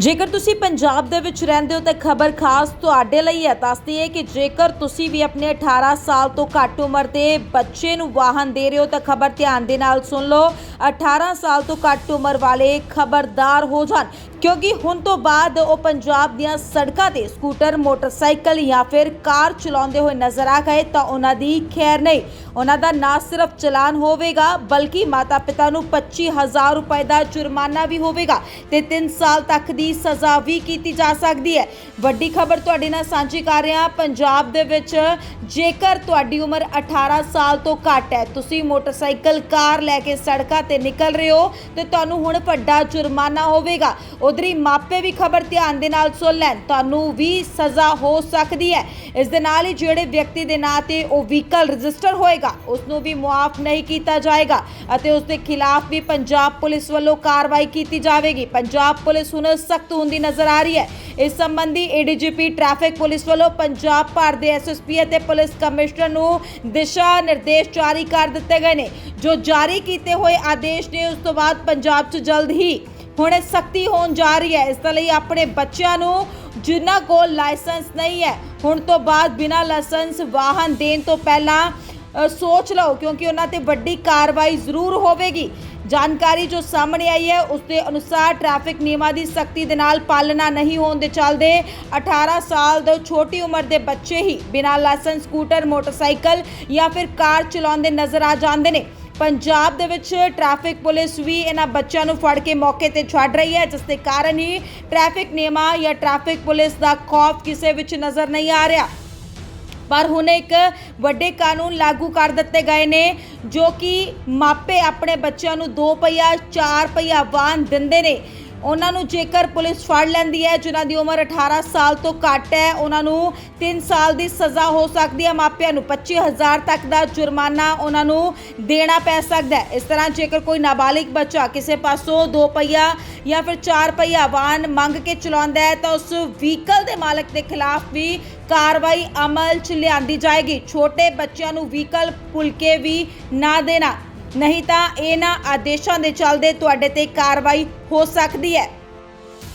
ਜੇਕਰ ਤੁਸੀਂ ਪੰਜਾਬ ਦੇ ਵਿੱਚ ਰਹਿੰਦੇ ਹੋ ਤਾਂ ਖਬਰ ਖਾਸ ਤੁਹਾਡੇ ਲਈ ਹੈ। ਦੱਸਦੀ ਹੈ ਕਿ ਜੇਕਰ ਤੁਸੀਂ ਵੀ ਆਪਣੇ 18 ਸਾਲ ਤੋਂ ਘੱਟ ਉਮਰ ਦੇ ਬੱਚੇ ਨੂੰ ਵਾਹਨ ਦੇ ਰਹੇ ਹੋ ਤਾਂ ਖਬਰ ਧਿਆਨ ਦੇ ਨਾਲ ਸੁਣ ਲਓ। 18 ਸਾਲ ਤੋਂ ਘੱਟ ਉਮਰ ਵਾਲੇ ਖਬਰਦਾਰ ਹੋ ਜਾਣ। ਕਿਉਂਕਿ ਹੁਣ ਤੋਂ ਬਾਅਦ ਉਹ ਪੰਜਾਬ ਦੀਆਂ ਸੜਕਾਂ ਤੇ ਸਕੂਟਰ, ਮੋਟਰਸਾਈਕਲ ਜਾਂ ਫਿਰ ਕਾਰ ਚਲਾਉਂਦੇ ਹੋਏ ਨਜ਼ਰ ਆ ਗਏ ਤਾਂ ਉਹਨਾਂ ਦੀ ਖੈਰ ਨਹੀਂ। ਉਹਨਾਂ ਦਾ ਨਾ ਸਿਰਫ ਚਲਾਨ ਹੋਵੇਗਾ, ਬਲਕਿ ਮਾਤਾ-ਪਿਤਾ ਨੂੰ 25000 ਰੁਪਏ ਦਾ ਜੁਰਮਾਨਾ ਵੀ ਹੋਵੇਗਾ ਤੇ 3 ਸਾਲ ਤੱਕ ਦੀ ਸਜ਼ਾ ਵੀ ਕੀਤੀ ਜਾ ਸਕਦੀ ਹੈ। ਵੱਡੀ ਖਬਰ ਤੁਹਾਡੇ ਨਾਲ ਸਾਂਝੀ ਕਰ ਰਿਹਾ ਪੰਜਾਬ ਦੇ ਵਿੱਚ ਜੇਕਰ ਤੁਹਾਡੀ ਉਮਰ 18 ਸਾਲ ਤੋਂ ਘੱਟ ਹੈ, ਤੁਸੀਂ ਮੋਟਰਸਾਈਕਲ, ਕਾਰ ਲੈ ਕੇ ਸੜਕਾਂ ਤੇ ਨਿਕਲ ਰਹੇ ਹੋ, ਤੇ ਤੁਹਾਨੂੰ ਹੁਣ ਵੱਡਾ ਜੁਰਮਾਨਾ ਹੋਵੇਗਾ। ਉਧਰੀ ਮਾਪੇ ਵੀ ਖਬਰ ਧਿਆਨ ਦੇ ਨਾਲ ਸੁਣ ਲੈਣ। ਤੁਹਾਨੂੰ ਵੀ ਸਜ਼ਾ ਹੋ ਸਕਦੀ ਹੈ। ਇਸ ਦੇ ਨਾਲ ਹੀ ਜਿਹੜੇ ਵਿਅਕਤੀ ਦੇ ਨਾਂ ਤੇ ਉਹ ਵਹੀਕਲ ਰਜਿਸਟਰ ਹੋਏਗਾ ਉਸ ਨੂੰ ਵੀ ਮੁਆਫ ਨਹੀਂ ਕੀਤਾ ਜਾਏਗਾ ਅਤੇ ਉਸ ਦੇ ਖਿਲਾਫ ਵੀ ਪੰਜਾਬ ਪੁਲਿਸ ਵੱਲੋਂ ਕਾਰਵਾਈ ਕੀਤੀ ਜਾਵੇਗੀ। ਪੰਜਾਬ ਪੁਲਿਸ ਹੁਣ ਸਖਤ ਹੁੰਦੀ ਨਜ਼ਰ ਆ ਰਹੀ ਹੈ। ਇਸ ਸੰਬੰਧੀ ਏਡੀਜੀਪੀ ਟ੍ਰੈਫਿਕ ਪੁਲਿਸ ਵੱਲੋਂ ਪੰਜਾਬ ਭਰ ਦੇ ਐਸਐਸਪੀ ਅਤੇ ਪੁਲਿਸ ਕਮਿਸ਼ਨਰ ਨੂੰ ਦਿਸ਼ਾ ਨਿਰਦੇਸ਼ ਜਾਰੀ ਕਰ ਦਿੱਤੇ ਗਏ ਨੇ। ਜੋ ਜਾਰੀ ਕੀਤੇ ਹੋਏ ਆਦੇਸ਼ ਨੇ ਉਸ ਤੋਂ ਬਾਅਦ ਪੰਜਾਬ 'ਚ ਜਲਦ ਹੀ ਹੁਣ ਸਖਤੀ ਹੋਣ ਜਾ ਰਹੀ ਹੈ। ਇਸ ਦੇ ਲਈ ਆਪਣੇ ਬੱਚਿਆਂ ਨੂੰ ਜਿਨ੍ਹਾਂ ਕੋਲ ਲਾਇਸੈਂਸ ਨਹੀਂ ਹੈ, ਹੁਣ ਤੋਂ ਬਾਅਦ ਬਿਨਾਂ ਲਾਇਸੈਂਸ ਵਾਹਨ ਦੇਣ ਤੋਂ ਪਹਿਲਾਂ ਸੋਚ ਲਓ ਕਿਉਂਕਿ ਉਹਨਾਂ ਤੇ ਵੱਡੀ ਕਾਰਵਾਈ ਜ਼ਰੂਰ ਹੋਵੇਗੀ। ਜਾਣਕਾਰੀ ਜੋ ਸਾਹਮਣੇ ਆਈ ਹੈ, ਉਸ ਦੇ ਅਨੁਸਾਰ ਟ੍ਰੈਫਿਕ ਨਿਯਮਾਂ ਦੀ ਸਖਤੀ ਦੇ ਨਾਲ ਪਾਲਣਾ ਨਹੀਂ ਹੋਣ ਦੇ ਚੱਲਦੇ 18 ਸਾਲ ਦੇ ਛੋਟੀ ਉਮਰ ਦੇ ਬੱਚੇ ਹੀ ਬਿਨਾਂ ਲਾਇਸੈਂਸ, ਸਕੂਟਰ, ਮੋਟਰਸਾਈਕਲ ਜਾਂ ਫਿਰ ਕਾਰ ਚਲਾਉਂਦੇ ਨਜ਼ਰ ਆ ਜਾਂਦੇ ਨੇ। ਪੰਜਾਬ ਦੇ ਵਿੱਚ ਟ੍ਰੈਫਿਕ ਪੁਲਿਸ ਵੀ ਇਹਨਾਂ ਬੱਚਿਆਂ ਨੂੰ ਫੜ ਕੇ ਮੌਕੇ ਤੇ ਛੱਡ ਰਹੀ ਹੈ, ਜਿਸ ਦੇ ਕਾਰਨ ਹੀ ਟ੍ਰੈਫਿਕ ਨਿਯਮਾਂ ਜਾਂ ਟ੍ਰੈਫਿਕ ਪੁਲਿਸ ਦਾ ਖੌਫ ਕਿਸੇ ਵਿੱਚ ਨਜ਼ਰ ਨਹੀਂ ਆ ਰਿਹਾ। ਪਰ ਹੁਣ ਇੱਕ ਵੱਡੇ ਕਾਨੂੰਨ ਲਾਗੂ ਕਰ ਦਿੱਤੇ ਗਏ ਨੇ, ਜੋ ਕਿ ਮਾਪੇ ਆਪਣੇ ਬੱਚਿਆਂ ਨੂੰ ਦੋ ਪਹੀਆ, ਚਾਰ ਪਹੀਆ ਵਾਹਨ ਦਿੰਦੇ ਨੇ। ਉਹਨਾਂ ਨੂੰ ਜੇਕਰ ਪੁਲਿਸ ਫੜ ਲੈਂਦੀ ਹੈ, ਜਿਨ੍ਹਾਂ ਦੀ ਉਮਰ 18 ਸਾਲ ਤੋਂ ਘੱਟ ਹੈ, ਉਹਨਾਂ ਨੂੰ 3 ਸਾਲ ਦੀ ਸਜ਼ਾ ਹੋ ਸਕਦੀ ਹੈ। ਮਾਪਿਆਂ ਨੂੰ 25000 ਤੱਕ ਦਾ ਜੁਰਮਾਨਾ ਉਹਨਾਂ ਨੂੰ ਦੇਣਾ ਪੈ ਸਕਦਾ ਹੈ। ਇਸ ਤਰ੍ਹਾਂ ਜੇਕਰ ਕੋਈ ਨਾਬਾਲਿਗ ਬੱਚਾ ਕਿਸੇ ਪਾਸੋਂ ਦੋ ਪਹੀਆ ਜਾਂ ਫਿਰ ਚਾਰ ਪਹੀਆ ਵਾਹਨ ਮੰਗ ਕੇ ਚਲਾਉਂਦਾ ਹੈ, ਤਾਂ ਉਸ ਵਹੀਕਲ ਦੇ ਮਾਲਕ ਦੇ ਖਿਲਾਫ ਵੀ ਕਾਰਵਾਈ ਅਮਲ 'ਚ ਲਿਆਂਦੀ ਜਾਏਗੀ। ਛੋਟੇ ਬੱਚਿਆਂ ਨੂੰ ਵਹੀਕਲ ਭੁੱਲ ਕੇ ਵੀ ਨਾ ਦੇਣਾ। ਨਹੀਂ ਤਾਂ ਇਹਨਾਂ ਆਦੇਸ਼ਾਂ ਦੇ ਚੱਲਦੇ ਤੁਹਾਡੇ ਤੇ ਕਾਰਵਾਈ ਹੋ ਸਕਦੀ ਹੈ।